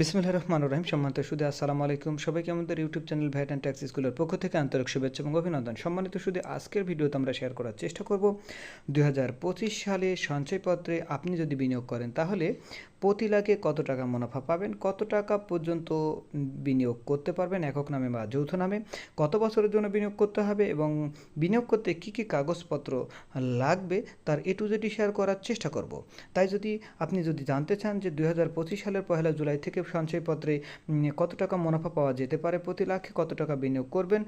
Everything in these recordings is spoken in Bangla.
বিসমুল্লাহ রহমান রহিম, সম্মানিত সুদী, আসসালামু আলাইকুম। সবাইকে আমাদের YouTube channel VAT and tax স্কুলের পক্ষ থেকে আন্তরিক শুভেচ্ছা এবং অভিনন্দন। সম্মানিত সুদী, আজকের ভিডিওতে আমরা শেয়ার করার চেষ্টা করব দুই হাজার পঁচিশ সালে সঞ্চয়পত্রে আপনি যদি বিনিয়োগ করেন, তাহলে প্রতি লাখে কত টাকা মুনাফা পাবেন? কত টাকা পর্যন্ত বিনিয়োগ করতে পারবেন? একক নামে বা যৌথ নামে কত বছরের জন্য বিনিয়োগ করতে হবে? এবং বিনিয়োগ করতে কী কী কাগজপত্র লাগবে? তার এ টু জেডি শেয়ার করার চেষ্টা করব। তাই যদি আপনি যদি জানতে চান যে দু হাজার পঁচিশ সালের পহেলা জুলাই থেকে সঞ্চয়পত্রে কত টাকা মুনাফা পাওয়া যেতে পারে প্রতি লাখে কত টাকা বিনিয়োগ করবেন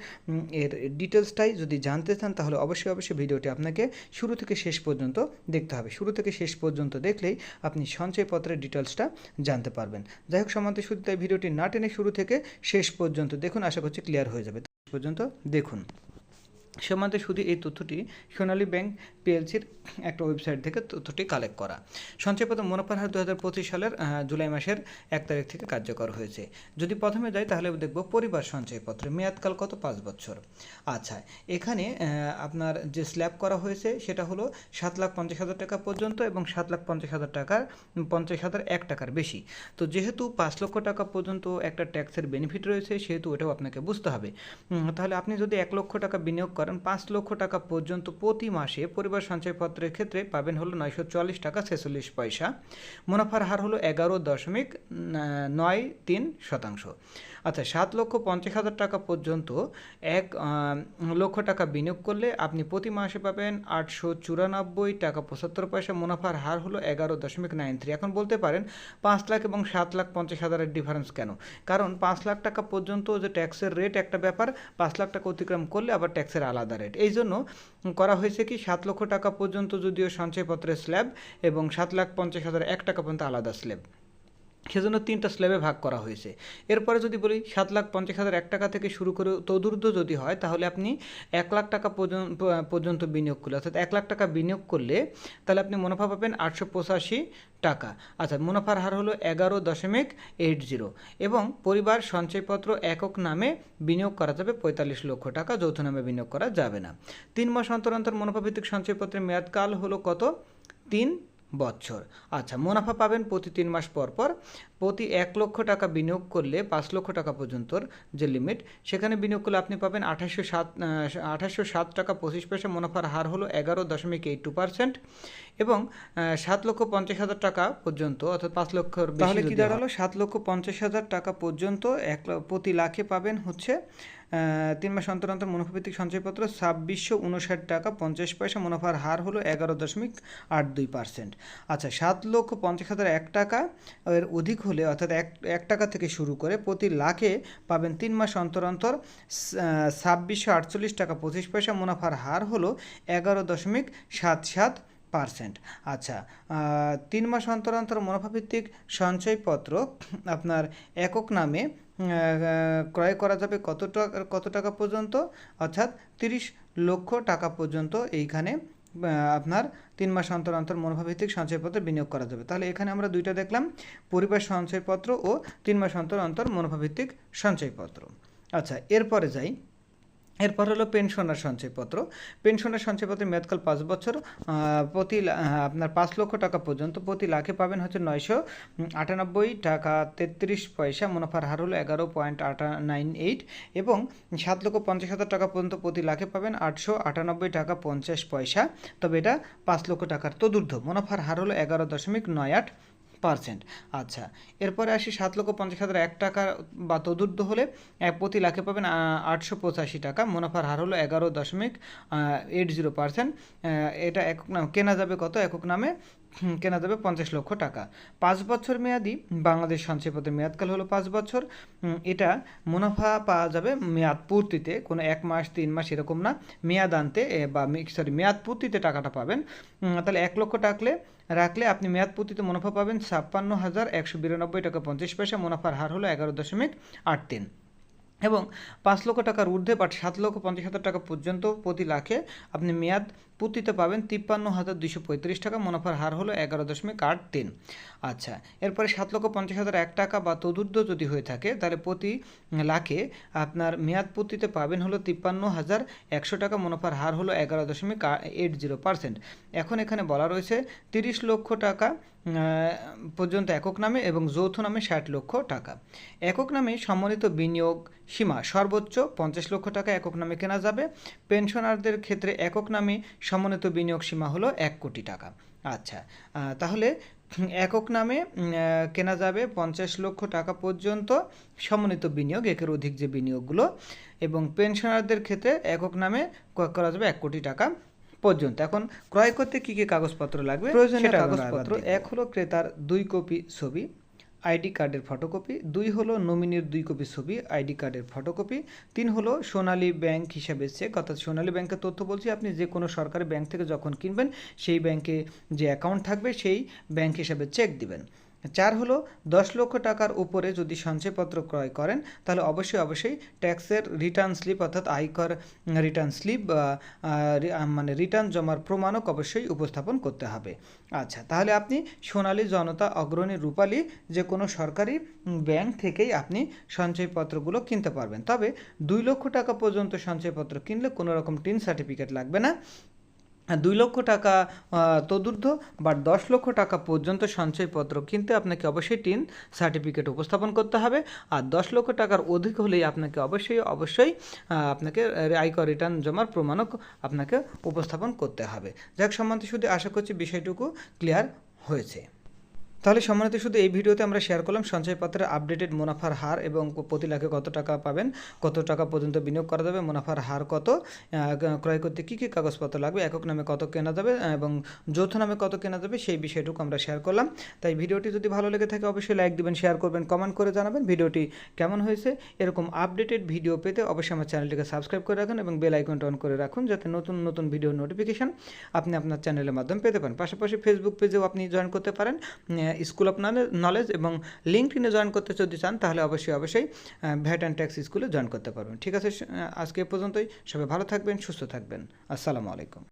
এর ডিটেলসটাই যদি জানতে চান, তাহলে অবশ্যই অবশ্যই ভিডিওটি আপনাকে শুরু থেকে শেষ পর্যন্ত দেখতে হবে। শুরু থেকে শেষ পর্যন্ত দেখলেই আপনি সঞ্চয়পত্রের ডিটেলসটা জানতে পারবেন। যাই হোক সমান্ত শুধু তাই ভিডিওটি না টেনে শুরু থেকে শেষ পর্যন্ত দেখুন। আশা করছি ক্লিয়ার হয়ে যাবে। শেষ পর্যন্ত দেখুন। সীমান্তে শুধু এই তথ্যটি সোনালী ব্যাংক পিএলসির একটা ওয়েবসাইট থেকে তথ্যটি কালেক্ট করা। সঞ্চয়পত্র মুনাফার হার দু হাজার পঁচিশ সালের জুলাই মাসের এক তারিখ থেকে কার্যকর হয়েছে। যদি প্রথমে যাই তাহলে দেখব পরিবার সঞ্চয়পত্রে মেয়াদকাল কত পাঁচ বছর? আচ্ছা এখানে আপনার যে স্ল্যাব করা হয়েছে সেটা হলো সাত লাখ পঞ্চাশ হাজার টাকা পর্যন্ত এবং সাত লাখ পঞ্চাশ হাজার টাকার, পঞ্চাশ হাজার এক টাকার বেশি। তো যেহেতু পাঁচ লক্ষ টাকা পর্যন্ত একটা ট্যাক্সের বেনিফিট রয়েছে, সেহেতু ওটাও আপনাকে বুঝতে হবে। তাহলে আপনি যদি এক লক্ষ টাকা বিনিয়োগ করেন পাঁচ লক্ষ টাকা পর্যন্ত প্রতি মাসে পরিবার সঞ্চয়পত্রের ক্ষেত্রে পাবেন হলো নয়শো চুয়াল্লিশ টাকা ছেচল্লিশ পয়সা। মুনাফার হার হলো এগারো দশমিক নয় তিন শতাংশ। আচ্ছা সাত লক্ষ পঞ্চাশ হাজার টাকা পর্যন্ত এক লক্ষ টাকা বিনিয়োগ করলে আপনি প্রতি মাসে পাবেন আটশো চুরানব্বই টাকা পঁচাত্তর পয়সা। মুনাফার হার হলো এগারো দশমিক নাইন থ্রি। এখন বলতে পারেন পাঁচ লাখ এবং সাত লাখ পঞ্চাশ হাজারের ডিফারেন্স কেন? কারণ পাঁচ লাখ টাকা পর্যন্ত যে ট্যাক্সের রেট একটা ব্যাপার, পাঁচ লাখ টাকা অতিক্রম করলে আবার ট্যাক্সের আলাদা রেট এই জন্য করা হয়েছে কি, সাত লক্ষ টাকা পর্যন্ত যদিও সঞ্চয়পত্রের স্ল্যাব এবং সাত লাখ পঞ্চাশ হাজার এক টাকা পর্যন্ত আলাদা স্ল্যাব সেজন্য তিনটা স্ল্যাবে ভাগ করা হয়েছে। এরপরে যদি বলি সাত লাখ পঞ্চাশ হাজার এক টাকা থেকে শুরু করে তদুর্ধ যদি হয়, তাহলে আপনি এক লাখ টাকা পর্যন্ত বিনিয়োগ করলে, অর্থাৎ এক লাখ টাকা বিনিয়োগ করলে, তাহলে আপনি মুনাফা পাবেন আটশো পঁচাশি টাকা। আচ্ছা মুনাফার হার হলো এগারো দশমিক এইট জিরো এবং পরিবার সঞ্চয়পত্র একক নামে বিনিয়োগ করা যাবে পঁয়তাল্লিশ লক্ষ টাকা, যৌথ নামে বিনিয়োগ করা যাবে না। তিন মাস অন্তর অন্তর মুনাফাভিত্তিক সঞ্চয়পত্রের মেয়াদকাল হলো কত? তিন বছর। আচ্ছা মুনাফা পাবেন প্রতি তিন মাস পর পর। প্রতি এক লক্ষ টাকা বিনিয়োগ করলে পাঁচ লক্ষ টাকা পর্যন্ত যে লিমিট সেখানে বিনিয়োগ করলে আপনি পাবেন আঠাশশো সাত আঠাশশো সাত টাকা পঁচিশ পয়সা। মুনাফার হার হলো এগারো দশমিক এইট টু পার্সেন্ট এবং সাত লক্ষ পঞ্চাশ হাজার টাকা পর্যন্ত অর্থাৎ পাঁচ লক্ষ তাহলে কি দাঁড়াল? সাত লক্ষ পঞ্চাশ হাজার টাকা পর্যন্ত এক প্রতি লাখে পাবেন হচ্ছে তিন মাস অন্তর অন্তর মুনাফাভিত্তিক সঞ্চয়পত্র, ছাব্বিশশো উনষাট টাকা পঞ্চাশ পয়সা মুনাফার হার হলো এগারো দশমিক আট দুই পার্সেন্ট আচ্ছা সাত লক্ষ পঞ্চাশ হাজার এক টাকা এর অধিক হলে, অর্থাৎ এক এক টাকা থেকে শুরু করে প্রতি লাখে পাবেন তিন মাস অন্তর অন্তর ছাব্বিশশো আটচল্লিশ টাকা পঁচিশ পয়সা মুনাফার হার হলো এগারো দশমিক সাত সাত পার্সেন্ট আচ্ছা তিন মাস অন্তর অন্তর মুনাফাভিত্তিক সঞ্চয়পত্র আপনার একক নামে ক্রয় করা যাবে কত টাকা কত টাকা পর্যন্ত? অর্থাৎ তিরিশ লক্ষ টাকা পর্যন্ত এইখানে আপনার তিন মাস অন্তর অন্তর মুনাফাভিত্তিক সঞ্চয়পত্র বিনিয়োগ করা যাবে। তাহলে এখানে আমরা দুইটা দেখলাম, পরিবার সঞ্চয়পত্র ও তিন মাস অন্তর অন্তর মুনাফাভিত্তিক সঞ্চয়পত্র। আচ্ছা এরপরে যাই। এরপর হলো পেনশনার সঞ্চয়পত্র। পেনশনের সঞ্চয়পত্রের মেয়াদকাল পাঁচ বছর প্রতি আপনার পাঁচ লক্ষ টাকা পর্যন্ত প্রতি লাখে পাবেন হচ্ছে নয়শো আটানব্বই টাকা তেত্রিশ পয়সা, মুনাফার হার হলো এগারো পয়েন্ট নাইন এইট এবং সাত লক্ষ পঞ্চাশ হাজার টাকা পর্যন্ত প্রতি লাখে পাবেন আটশো আটানব্বই টাকা পঞ্চাশ পয়সা। তবে এটা পাঁচ লক্ষ টাকার তদূর্ধ্ব মুনাফার হার হলো এগারো দশমিক নয় আট পার্সেন্ট। আচ্ছা এরপরে আসি সাত লক্ষ পঞ্চাশ হাজার এক টাকা বা তদূর্ধ্ব হলে প্রতি লাখে পাবেন আটশো পঁচাশি টাকা। মুনাফার হার হলো এগারো দশমিক এইট জিরো পার্সেন্ট এটা একক নাম, কেনা যাবে কত? একক নামে কেনা যাবে পঞ্চাশ লক্ষ টাকা। পাঁচ বছর মেয়াদি, বাংলাদেশ সঞ্চয়পত্রের মেয়াদকাল হলো পাঁচ বছর এটা মুনাফা পাওয়া যাবে মেয়াদ পূর্তিতে, কোনো এক মাস, তিন মাস এরকম না, মেয়াদ আনতে বা সরি মেয়াদ পূর্তিতে টাকাটা পাবেন। তাহলে এক লক্ষ টাকলে রাখলে আপনি মেয়াদ পূর্তিতে মুনাফা পাবেন ছাপ্পান্ন হাজার একশো বিরানব্বই টাকা পঞ্চাশ পয়সা, মুনাফার হার হলো এগারো দশমিক আট তিন। এবং পাঁচ লক্ষ টাকার ঊর্ধ্বে বা সাত লক্ষ পঞ্চাশ হাজার টাকা পর্যন্ত প্রতি লাখে আপনি মেয়াদ পূর্তিতে পাবেন তিপ্পান্ন হাজার দুশো পঁয়ত্রিশ টাকা। মুনাফার হার হলো এগারো দশমিক আট তিন। আচ্ছা এরপরে সাত লক্ষ পঞ্চাশ হাজার এক টাকা বা তদুর্ধ যদি হয়ে থাকে, তাহলে প্রতি লাখে আপনার মেয়াদ পূর্তিতে পাবেন হলো তিপ্পান্ন হাজার একশো টাকা। মুনাফার হার হলো এগারো দশমিক এইট জিরো পার্সেন্ট। এখন এখানে বলা রয়েছে তিরিশ লক্ষ টাকা পর্যন্ত একক নামে এবং যৌথ নামে ষাট লক্ষ টাকা। একক নামে সম্মানিত বিনিয়োগ সীমা সর্বোচ্চ পঞ্চাশ লক্ষ টাকা একক নামে কেনা যাবে। পেনশনারদের ক্ষেত্রে একক নামে সমন্বিত বিনিয়োগ সীমা হলো এক কোটি টাকা। আচ্ছা তাহলে একক নামে কেনা যাবে পঞ্চাশ লক্ষ টাকা পর্যন্ত সমন্বিত বিনিয়োগ একের অধিক যে বিনিয়োগগুলো এবং পেনশনারদের ক্ষেত্রে একক নামে ক্রয় করা যাবে এক কোটি টাকা পর্যন্ত। এখন ক্রয় করতে কি কি কাগজপত্র লাগবে? প্রয়োজনীয় কাগজপত্র এক হলো ক্রেতার দুই কপি ছবি আইডি কার্ডের ফটোকপি, দুই হলো নমিনির দুই কপি ছবি, আইডি কার্ডের ফটোকপি, তিন হলো সোনালী ব্যাংক হিসাবে চেক, অর্থাৎ সোনালী ব্যাংকের তথ্য বলছি, আপনি যে কোনো সরকারি ব্যাংক থেকে যখন কিনবেন, সেই ব্যাংকে যে অ্যাকাউন্ট থাকবে, সেই ব্যাংক হিসাবে চেক দিবেন। চার হলো দশ লক্ষ টাকার উপরে যদি সঞ্চয়পত্র ক্রয় করেন, তাহলে অবশ্যই অবশ্যই ট্যাক্সের রিটার্ন স্লিপ অর্থাৎ আয়কর রিটার্ন স্লিপ মানে রিটার্ন জমার প্রমাণক অবশ্যই উপস্থাপন করতে হবে। আচ্ছা তাহলে আপনি সোনালী জনতা অগ্রণী রূপালী যে কোনো সরকারি ব্যাংক থেকেই আপনি সঞ্চয়পত্রগুলো কিনতে পারবেন। তবে দুই লক্ষ টাকা পর্যন্ত সঞ্চয়পত্র কিনলে কোনো রকম টিন সার্টিফিকেট লাগবে না। দুই লক্ষ টাকা তদুর্ধ বা দশ লক্ষ টাকা পর্যন্ত সঞ্চয়পত্র কিনতে আপনাকে অবশ্যই টিন সার্টিফিকেট উপস্থাপন করতে হবে। আর দশ লক্ষ টাকার অধিক হলেই আপনাকে অবশ্যই অবশ্যই আপনাকে আয়কর রিটার্ন জমার প্রমাণক আপনাকে উপস্থাপন করতে হবে। যাক সম্বন্ধে শুধু আশা করছি বিষয়টুকু ক্লিয়ার হয়েছে। তাহলে সম্মানিত শুধু এই ভিডিওতে আমরা শেয়ার করলাম সঞ্চয়পত্রের আপডেটেড মুনাফার হার এবং প্রতি লাখে কত টাকা পাবেন, কত টাকা পর্যন্ত বিনিয়োগ করা যাবে, মুনাফার হার কত ক্রয় করতে কী কী কাগজপত্র লাগবে, একক নামে কত কেনা যাবে, এবং যৌথ নামে কত কেনা যাবে, সেই বিষয়টুকু আমরা শেয়ার করলাম। তাই ভিডিওটি যদি ভালো লেগে থাকে, অবশ্যই লাইক দিবেন শেয়ার করবেন কমেন্ট করে জানাবেন ভিডিওটি কেমন হয়েছে। এরকম আপডেটেড ভিডিও পেতে অবশ্যই আমার চ্যানেলটিকে সাবস্ক্রাইব করে রাখুন এবং বেল আইকনটা অন করে রাখুন, যাতে নতুন নতুন ভিডিও নোটিফিকেশন আপনি আপনার চ্যানেলের মাধ্যমে পেতে পারেন। পাশাপাশি ফেসবুক পেজেও আপনি জয়েন করতে পারেন স্কুল অফ নলেজ এবং লিঙ্ক ইনে জয়েন করতে যদি চান, তাহলে অবশ্যই অবশ্যই ভ্যাট অ্যান্ড ট্যাক্স স্কুলে জয়েন করতে পারবেন। ঠিক আছে আজকে পর্যন্তই। সবাই ভালো থাকবেন, সুস্থ থাকবেন। আসসালামু আলাইকুম।